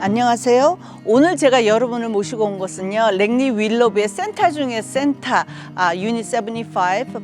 안녕하세요. 오늘 제가 여러분을 모시고 온 곳은요. 랭리 윌로브의 센터 중에 센터 아, 유닛 75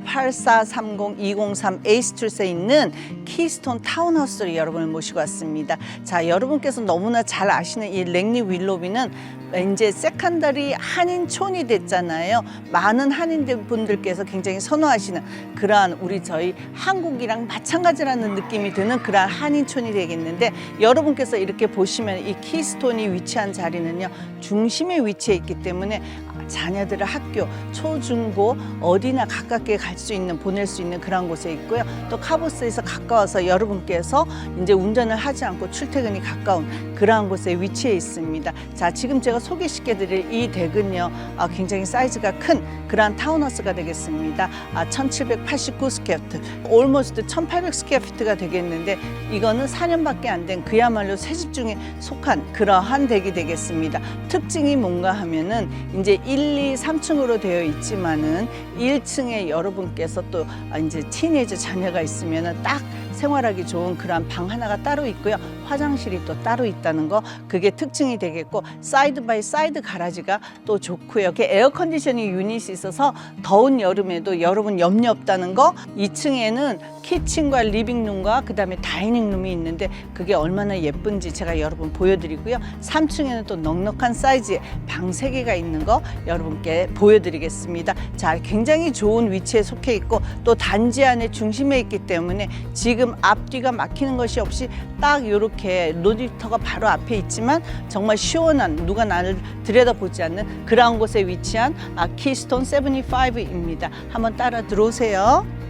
8430 203 에이스트리트에 있는 키스톤 타운하우스를 여러분을 모시고 왔습니다. 자, 여러분께서 너무나 잘 아시는 이 랭리 윌로비는 이제 세컨더리 한인촌이 됐잖아요. 많은 한인들 분들께서 굉장히 선호하시는 그러한 우리 저희 한국이랑 마찬가지라는 느낌이 드는 그러한 한인촌이 되겠는데 여러분께서 이렇게 보시면 이 키스톤이 위치한 자리는요 중심에 위치해 있기 때문에 자녀들을 학교 초 중 고 어디나 가깝게 갈 수 있는 보낼 수 있는 그런 곳에 있고요. 또 카보스에서 가까워서 여러분께서 이제 운전을 하지 않고 출퇴근이 가까운 그러한 곳에 위치해 있습니다. 자 지금 제가 소개시켜 드릴 이 댁은요 아, 굉장히 사이즈가 큰 그러한 타운하우스가 되겠습니다. 아, 1789 스퀘어피트 올모스트 1800 스퀘어피트가 되겠는데 이거는 4년밖에 안 된 그야말로 새집 중에 속한 그러한 댁이 되겠습니다. 특징이 뭔가 하면은 이제 1, 2, 3층으로 되어 있지만은 1층에 여러분께서 또 아, 이제 티네이저 자녀가 있으면은 딱 생활하기 좋은 그런 방 하나가 따로 있고요. 화장실이 또 따로 있다는 거 그게 특징이 되겠고 사이드 바이 사이드 가라지가 또 좋고요. 이렇게 에어 컨디셔닝 유닛이 있어서 더운 여름에도 여러분 염려 없다는 거 2층에는 키친과 리빙룸과 그 다음에 다이닝룸이 있는데 그게 얼마나 예쁜지 제가 여러분 보여드리고요. 3층에는 또 넉넉한 사이즈의 방 세개가 있는 거 여러분께 보여드리겠습니다. 자, 굉장히 좋은 위치에 속해 있고 또 단지 안에 중심에 있기 때문에 지금 앞뒤가 막히는 것이 없이 딱 이렇게 로디터가 바로 앞에 있지만 정말 시원한 누가 나를 들여다보지 않는 그런 곳에 위치한 아, 키스톤 75입니다. 한번 따라 들어오세요.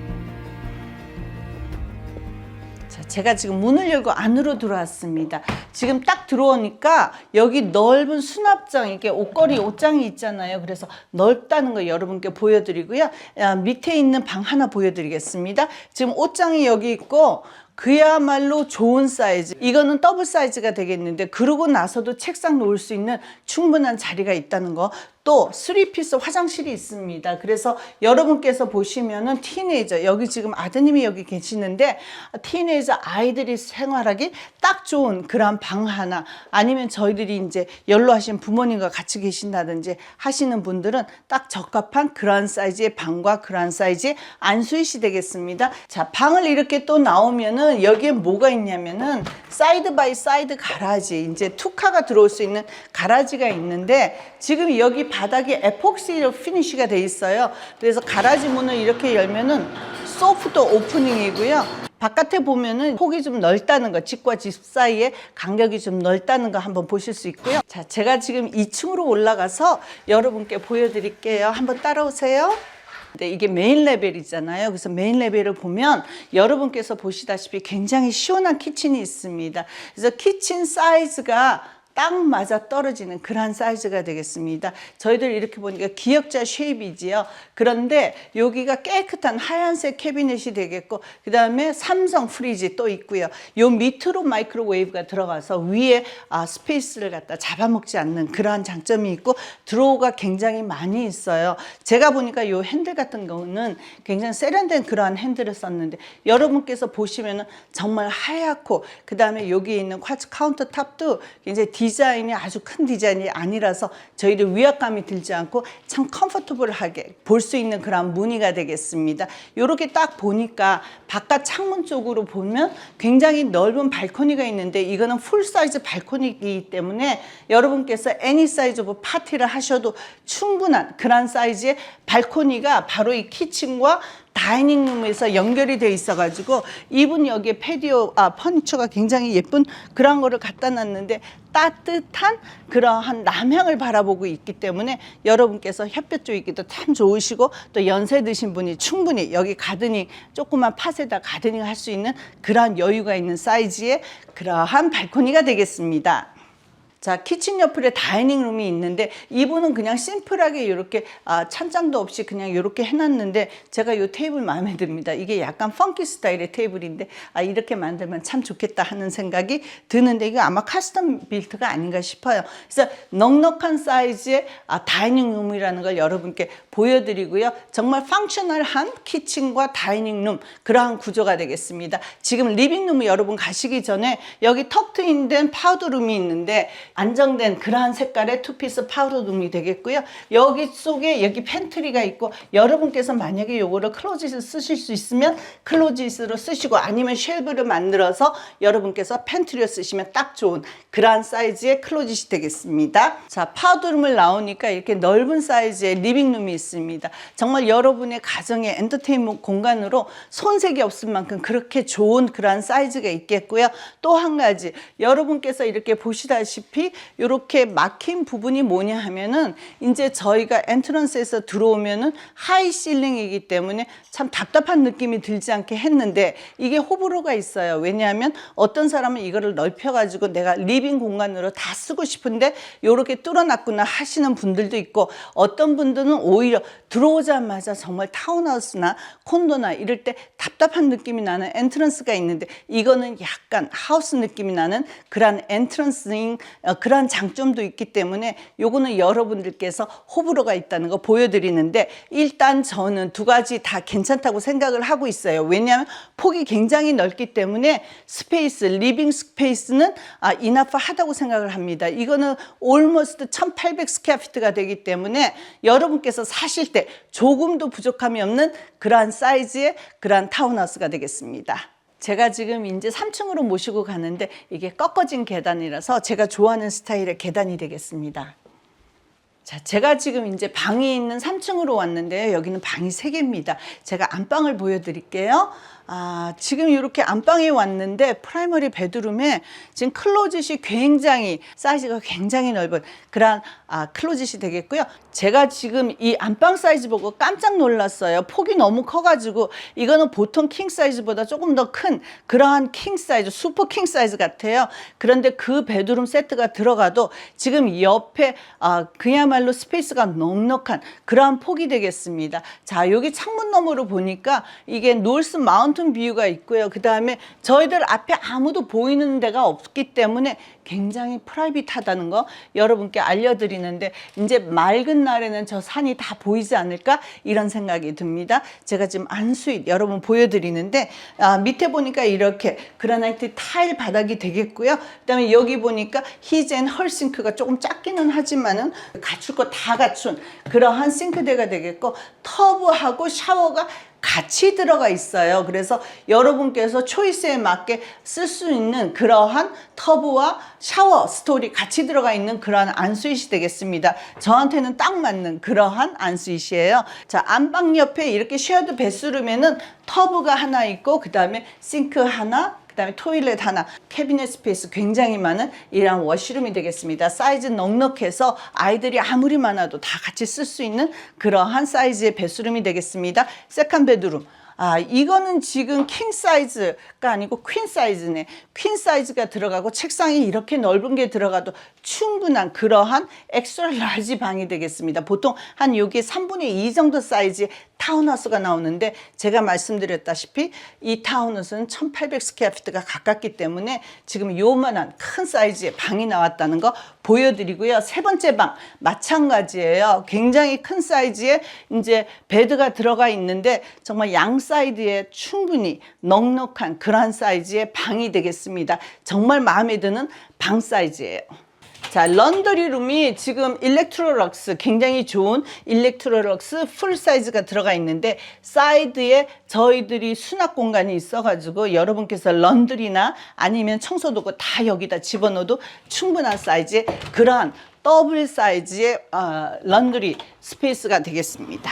자, 제가 지금 문을 열고 안으로 들어왔습니다. 지금 딱 들어오니까 여기 넓은 수납장, 이게 옷걸이 옷장이 있잖아요. 그래서 넓다는 거 여러분께 보여드리고요. 아, 밑에 있는 방 하나 보여드리겠습니다. 지금 옷장이 여기 있고 그야말로 좋은 사이즈. 이거는 더블 사이즈가 되겠는데 그러고 나서도 책상 놓을 수 있는 충분한 자리가 있다는 거. 또 쓰리피스 화장실이 있습니다. 그래서 여러분께서 보시면은 티네이저 여기 지금 아드님이 여기 계시는데 티네이저 아이들이 생활하기 딱 좋은 그런 방 하나 아니면 저희들이 이제 연로하신 부모님과 같이 계신다든지 하시는 분들은 딱 적합한 그런 사이즈의 방과 그런 사이즈의 안수이시 되겠습니다. 자 방을 이렇게 또 나오면은 여기에 뭐가 있냐면은 사이드 바이 사이드 가라지 이제 투카가 들어올 수 있는 가라지가 있는데 지금 여기 바닥에 에폭시로 피니쉬가 돼 있어요. 그래서 가라지 문을 이렇게 열면은 소프트 오프닝이고요. 바깥에 보면은 폭이 좀 넓다는 거, 집과 집 사이에 간격이 좀 넓다는 거 한번 보실 수 있고요. 자, 제가 지금 2층으로 올라가서 여러분께 보여드릴게요. 한번 따라오세요. 네, 이게 메인 레벨이잖아요. 그래서 메인 레벨을 보면 여러분께서 보시다시피 굉장히 시원한 키친이 있습니다. 그래서 키친 사이즈가 딱 맞아 떨어지는 그러한 사이즈가 되겠습니다. 저희들 이렇게 보니까 기역자 쉐입이지요. 그런데 여기가 깨끗한 하얀색 캐비넷이 되겠고 그 다음에 삼성 프리지 또 있고요. 요 밑으로 마이크로웨이브가 들어가서 위에 아, 스페이스를 갖다 잡아먹지 않는 그러한 장점이 있고 드로우가 굉장히 많이 있어요. 제가 보니까 요 핸들 같은 경우는 굉장히 세련된 그러한 핸들을 썼는데 여러분께서 보시면은 정말 하얗고 그 다음에 여기에 있는 쿼츠 카운터 탑도 굉장히 디자인이 아주 큰 디자인이 아니라서 저희들 위압감이 들지 않고 참 컴포터블하게 볼 수 있는 그런 무늬가 되겠습니다. 이렇게 딱 보니까 바깥 창문 쪽으로 보면 굉장히 넓은 발코니가 있는데 이거는 풀 사이즈 발코니이기 때문에 여러분께서 애니 사이즈 오브 파티를 하셔도 충분한 그런 사이즈의 발코니가 바로 이 키친과 다이닝룸에서 연결이 돼 있어가지고 이분 여기에 패디오 아 퍼니처가 굉장히 예쁜 그런 거를 갖다 놨는데 따뜻한 그러한 남향을 바라보고 있기 때문에 여러분께서 햇볕 쬐기도 참 좋으시고 또 연세 드신 분이 충분히 여기 가드닝 조그만 팥에다 가드닝 할 수 있는 그러한 여유가 있는 사이즈의 그러한 발코니가 되겠습니다. 자, 키친 옆에 다이닝 룸이 있는데 이분은 그냥 심플하게 이렇게 아, 찬장도 없이 그냥 이렇게 해놨는데 제가 이 테이블 마음에 듭니다. 이게 약간 펑키 스타일의 테이블인데 아, 이렇게 만들면 참 좋겠다 하는 생각이 드는데 이거 아마 카스텀 빌트가 아닌가 싶어요. 그래서 넉넉한 사이즈의 아, 다이닝 룸이라는 걸 여러분께 보여드리고요. 정말 펑셔널한 키친과 다이닝 룸 그러한 구조가 되겠습니다. 지금 리빙 룸을 여러분 가시기 전에 여기 턱 트인 된 파우더 룸이 있는데 안정된 그러한 색깔의 투피스 파우더 룸이 되겠고요. 여기 속에 여기 팬트리가 있고 여러분께서 만약에 요거를 클로짓을 쓰실 수 있으면 클로짓으로 쓰시고 아니면 쉘브를 만들어서 여러분께서 팬트리로 쓰시면 딱 좋은 그러한 사이즈의 클로짓이 되겠습니다. 자, 파우더 룸을 나오니까 이렇게 넓은 사이즈의 리빙 룸이 있습니다. 정말 여러분의 가정의 엔터테인먼트 공간으로 손색이 없을 만큼 그렇게 좋은 그러한 사이즈가 있겠고요. 또 한 가지 여러분께서 이렇게 보시다시피 이렇게 막힌 부분이 뭐냐 하면은 이제 저희가 엔트런스에서 들어오면은 하이 실링이기 때문에 참 답답한 느낌이 들지 않게 했는데 이게 호불호가 있어요. 왜냐하면 어떤 사람은 이거를 넓혀가지고 내가 리빙 공간으로 다 쓰고 싶은데 이렇게 뚫어놨구나 하시는 분들도 있고 어떤 분들은 오히려 들어오자마자 정말 타운하우스나 콘도나 이럴 때 답답한 느낌이 나는 엔트런스가 있는데 이거는 약간 하우스 느낌이 나는 그런 엔트런스인 어, 그런 장점도 있기 때문에 요거는 여러분들께서 호불호가 있다는 거 보여드리는데 일단 저는 두 가지 다 괜찮다고 생각을 하고 있어요. 왜냐하면 폭이 굉장히 넓기 때문에 스페이스, 리빙 스페이스는 아, 이나프 하다고 생각을 합니다. 이거는 올머스트 1800 스퀘어피트가 되기 때문에 여러분께서 사실 때 조금도 부족함이 없는 그러한 사이즈의 그러한 타운하우스가 되겠습니다. 제가 지금 이제 3층으로 모시고 가는데 이게 꺾어진 계단이라서 제가 좋아하는 스타일의 계단이 되겠습니다. 자, 제가 지금 이제 방이 있는 3층으로 왔는데요. 여기는 방이 3개입니다. 제가 안방을 보여드릴게요. 아, 지금 이렇게 안방에 왔는데 프라이머리 베드룸에 지금 클로짓이 굉장히 사이즈가 굉장히 넓은 그런 아, 클로짓이 되겠고요. 제가 지금 이 안방 사이즈 보고 깜짝 놀랐어요. 폭이 너무 커가지고 이거는 보통 킹 사이즈보다 조금 더 큰 그러한 킹 사이즈, 슈퍼 킹 사이즈 같아요. 그런데 그 베드룸 세트가 들어가도 지금 옆에 아, 그야말로 스페이스가 넉넉한 그러한 폭이 되겠습니다. 자, 여기 창문 너머로 보니까 이게 노스 마운 틴 뷰가 있고요. 그 다음에 저희들 앞에 아무도 보이는 데가 없기 때문에 굉장히 프라이빗하다는 거 여러분께 알려드리는데 이제 맑은 날에는 저 산이 다 보이지 않을까 이런 생각이 듭니다. 제가 지금 안수ით 여러분 보여드리는데 아, 밑에 보니까 이렇게 그라나이트 타일 바닥이 되겠고요. 그다음에 여기 보니까 히젠 헐 싱크가 조금 작기는 하지만은 갖출 거 다 갖춘 그러한 싱크대가 되겠고 터브하고 샤워가 같이 들어가 있어요. 그래서 여러분께서 초이스에 맞게 쓸 수 있는 그러한 터브와 샤워 스토리 같이 들어가 있는 그러한 안수잇이 되겠습니다. 저한테는 딱 맞는 그러한 안수잇이에요. 자, 안방 옆에 이렇게 쉐어드 베스룸에는 터브가 하나 있고 그 다음에 싱크 하나 그 다음에 토일렛 하나, 캐비넷 스페이스 굉장히 많은 이런 워시룸이 되겠습니다. 사이즈 넉넉해서 아이들이 아무리 많아도 다 같이 쓸 수 있는 그러한 사이즈의 베스룸이 되겠습니다. 세컨 베드룸. 아, 이거는 지금 킹 사이즈가 아니고 퀸 사이즈네. 퀸 사이즈가 들어가고 책상이 이렇게 넓은 게 들어가도 충분한 그러한 엑스트라 라지 방이 되겠습니다. 보통 한 여기 3분의 2 정도 사이즈의 타운하우스가 나오는데 제가 말씀드렸다시피 이 타운하우스는 1800 스퀘어피트가 가깝기 때문에 지금 요만한 큰 사이즈의 방이 나왔다는 거 보여드리고요. 세 번째 방 마찬가지예요. 굉장히 큰 사이즈의 이제 베드가 들어가 있는데 정말 양 사이드에 충분히 넉넉한 그러한 사이즈의 방이 되겠습니다. 정말 마음에 드는 방 사이즈예요. 자, 런더리 룸이 지금 일렉트로럭스 굉장히 좋은 일렉트로럭스 풀 사이즈가 들어가 있는데 사이드에 저희들이 수납 공간이 있어가지고 여러분께서 런드리나 아니면 청소도구 다 여기다 집어넣어도 충분한 사이즈의 그러한 더블 사이즈의 어, 런드리 스페이스가 되겠습니다.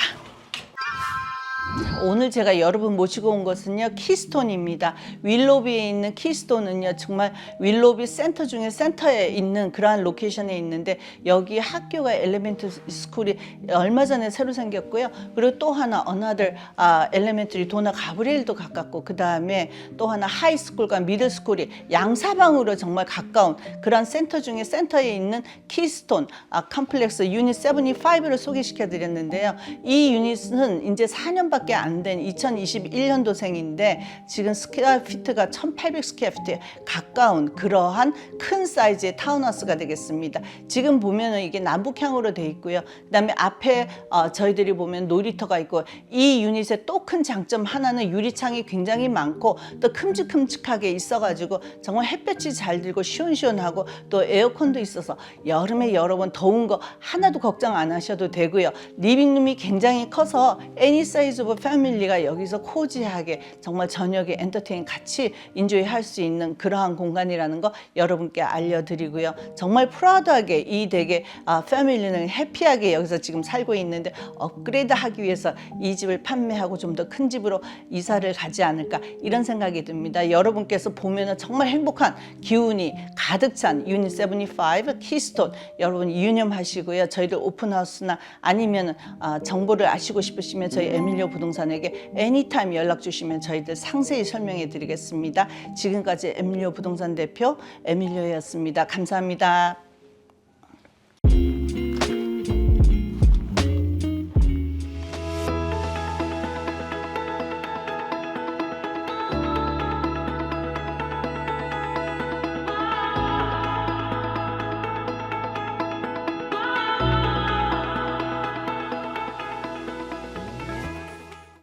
오늘 제가 여러분 모시고 온 것은요 키스톤입니다. 윌로비에 있는 키스톤은요 정말 윌로비 센터 중에 센터에 있는 그러한 로케이션에 있는데 여기 학교가 엘레멘트 스쿨이 얼마 전에 새로 생겼고요. 그리고 또 하나 어나들 아, 엘레멘트리 도나 가브리엘도 가깝고 그 다음에 또 하나 하이스쿨과 미들스쿨이 양사방으로 정말 가까운 그런 센터 중에 센터에 있는 키스톤 아, 컴플렉스 유닛 75를 소개시켜 드렸는데요. 이 유닛은 이제 4년밖에 안된 2021년도생인데 지금 스퀘어 피트가 1800 스퀘어 피트에 가까운 그러한 큰 사이즈의 타운하우스가 되겠습니다. 지금 보면은 이게 남북향으로 돼 있고요. 그다음에 앞에 어, 저희들이 보면 놀이터가 있고 이 유닛의 또 큰 장점 하나는 유리창이 굉장히 많고 또 큼직큼직하게 있어가지고 정말 햇볕이 잘 들고 시원시원하고 또 에어컨도 있어서 여름에 여러분 더운 거 하나도 걱정 안 하셔도 되고요. 리빙룸이 굉장히 커서 애니 사이즈 오브 패밀리 가 여기서 코지하게 정말 저녁에 엔터테인 같이 인조이 할 수 있는 그러한 공간이라는 거 여러분께 알려드리고요. 정말 프라우드하게 이 댁의 아, 패밀리는 해피하게 여기서 지금 살고 있는데 업그레이드 하기 위해서 이 집을 판매하고 좀 더 큰 집으로 이사를 가지 않을까 이런 생각이 듭니다. 여러분께서 보면은 정말 행복한 기운이 가득 찬 유닛 75 키스톤 여러분 유념하시고요. 저희들 오픈하우스나 아니면 아, 정보를 아시고 싶으시면 저희 에밀리오 부동산 에게 애니타임 연락 주시면 저희들 상세히 설명해 드리겠습니다. 지금까지 에밀리오 부동산 대표 에밀리오였습니다. 감사합니다.